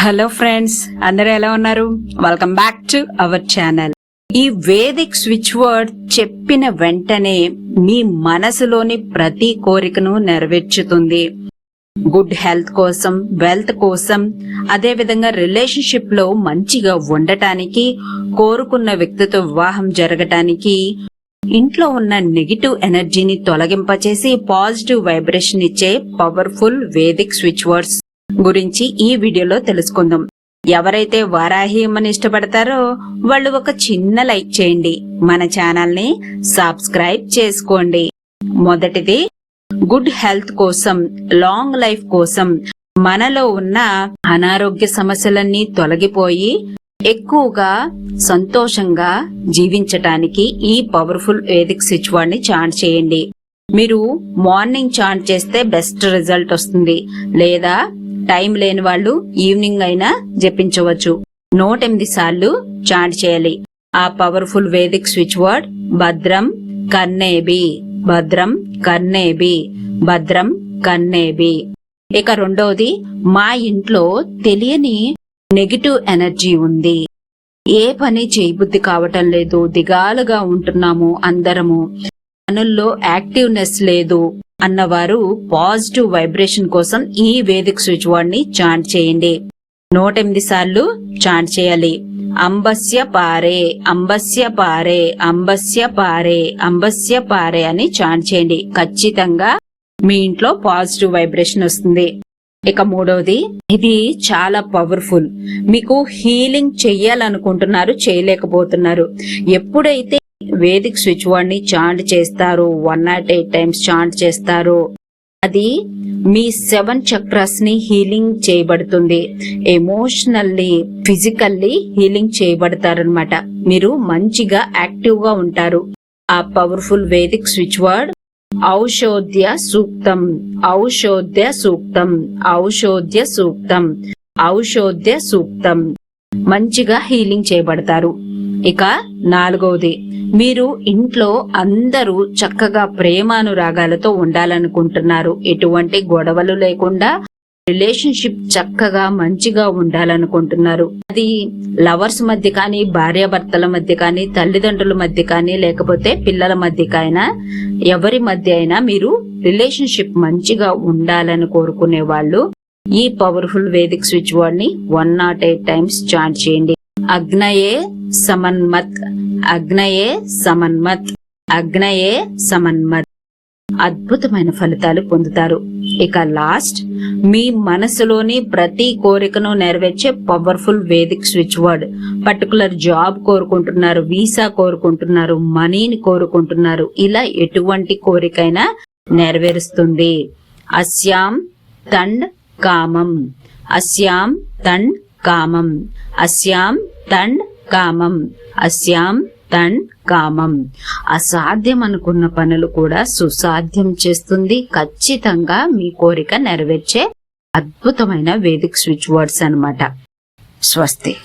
Hello friends అందరూ ఎలా ఉన్నారు? Welcome back to our channel ఈ వేదిక్ స్విచ్ వర్డ్ చెప్పిన వెంటనే మీ మనసులోని ప్రతి కోరికను నెరవేర్చుతుంది. గుడ్ హెల్త్ కోసం వెల్త్ కోసం అదే విధంగా రిలేషన్షిప్లో మంచిగా ఉండటానికి కోరుకున్న వ్యక్తితో వివాహం జరగటానికి ఇంట్లో ఉన్న నెగిటివ్ ఎనర్జీని తొలగింపచేసి పాజిటివ్ వైబ్రేషన్ ఇచ్చే పవర్ఫుల్ వేదిక్ స్విచ్ వర్డ్స్. గురించి ఈ వీడియోలో తెలుసుకుందాం. ఎవరైతే వారాహి ఇష్టపడతారో వాళ్ళు ఒక చిన్న లైక్ చేయండి. మన ఛానల్ని సబ్స్క్రైబ్ చేసుకోండి. మొదటిది గుడ్ హెల్త్ కోసం లాంగ్ లైఫ్ కోసం మనలో ఉన్న అనారోగ్య సమస్యలన్నీ తొలగిపోయి ఎక్కువగా సంతోషంగా జీవించటానికి ఈ పవర్ఫుల్ వేదిక్ స్విచ్ని చాంట్ చేయండి. మీరు మార్నింగ్ చాంట్ చేస్తే బెస్ట్ రిజల్ట్ వస్తుంది. లేదా టైం లేని వాళ్ళు ఈవినింగ్ అయినా జపించవచ్చు. నూట ఎనిమిది సార్లు చాంట్ చేయాలి. ఆ పవర్ఫుల్ వేదిక్ స్విచ్ వర్డ్ భద్రం కన్నేబి భద్రం కన్నేబి భద్రం కన్నేబి ఇక రెండోది మా ఇంట్లో తెలియని నెగిటివ్ ఎనర్జీ ఉంది. ఏ పని చేయబుద్ధి కావటం లేదు దిగాలుగా ఉంటున్నాము అందరము. పనుల్లో యాక్టివ్నెస్ లేదు. అన్నవారు పాజిటివ్ వైబ్రేషన్ కోసం ఈ వేదిక్ స్విచ్ వర్డ్ని చాంట్ చేయండి. నూట ఎనిమిది సార్లు చాంట్ చేయాలి. అంబస్య పారే అంబస్య పారే అంబస్య పారే అంబస్య పారే అని చాంట్ చేయండి. ఖచ్చితంగా మీ ఇంట్లో పాజిటివ్ వైబ్రేషన్ వస్తుంది. ఇక మూడవది ఇది చాలా పవర్ఫుల్. మీకు హీలింగ్ చెయ్యాలనుకుంటున్నారు చేయలేకపోతున్నారు. ఎప్పుడైతే వేదిక్ స్విచ్ వర్డ్ని చాంట్ చేస్తారు. One nought eight times chant చేస్తారు. అది మీ సెవెన్ చక్రస్ని హీలింగ్ చేయబడుతుంది. ఎమోషనల్లీ ఫిజికల్లీ హీలింగ్ చేయబడతారనమాట మీరు మంచిగా యాక్టివ్గా ఉంటారు. ఆ పవర్ఫుల్ వేదిక్ స్విచ్ వర్డ్ ఔషోధ్య సూక్తం. ఔషోధ్య సూక్తం. ఔషోధ్య సూక్తం. ఔషోధ్య సూక్తం. మంచిగా హీలింగ్ చేయబడతారు. ఇక నాలుగవది. మీరు ఇంట్లో అందరూ చక్కగా ప్రేమానురాగాలతో ఉండాలనుకుంటున్నారు. ఎటువంటి గొడవలు లేకుండా రిలేషన్షిప్ చక్కగా మంచిగా ఉండాలనుకుంటున్నారు. అది లవర్స్ మధ్య కానీ భార్యాభర్తల మధ్య కానీ తల్లిదండ్రుల మధ్య కానీ లేకపోతే పిల్లల మధ్యకైనా ఎవరి మధ్య అయినా మీరు రిలేషన్షిప్ మంచిగా ఉండాలని కోరుకునే వాళ్ళు ఈ powerful Vedic switch బోర్డ్ని one nought eight times charge చేయండి. అగ్నయే సమన్మత్. అగ్నయే సమన్మత్. అగ్నయే సమన్మత్. అద్భుతమైన ఫలితాలు పొందుతారు. ఇక లాస్ట్ మీ మనసులోని ప్రతి కోరికను నెరవేర్చే powerful Vedic switch word particular job కోరుకుంటున్నారు వీసా కోరుకుంటున్నారు మనీని కోరుకుంటున్నారు. ఇలా ఎటువంటి కోరికైనా నెరవేరుస్తుంది. అస్యాం తండ్ కామం. అస్యాం తండ్ కామం. అస్యాం తండ్ కామం. అస్యాం తన్ కామం. అసాధ్యం అనుకున్న పనులు కూడా సుసాధ్యం చేస్తుంది. ఖచ్చితంగా మీ కోరిక నెరవేర్చే అద్భుతమైన వేదిక్ స్విచ్ వర్డ్స్ అన్నమాట. స్వస్తి.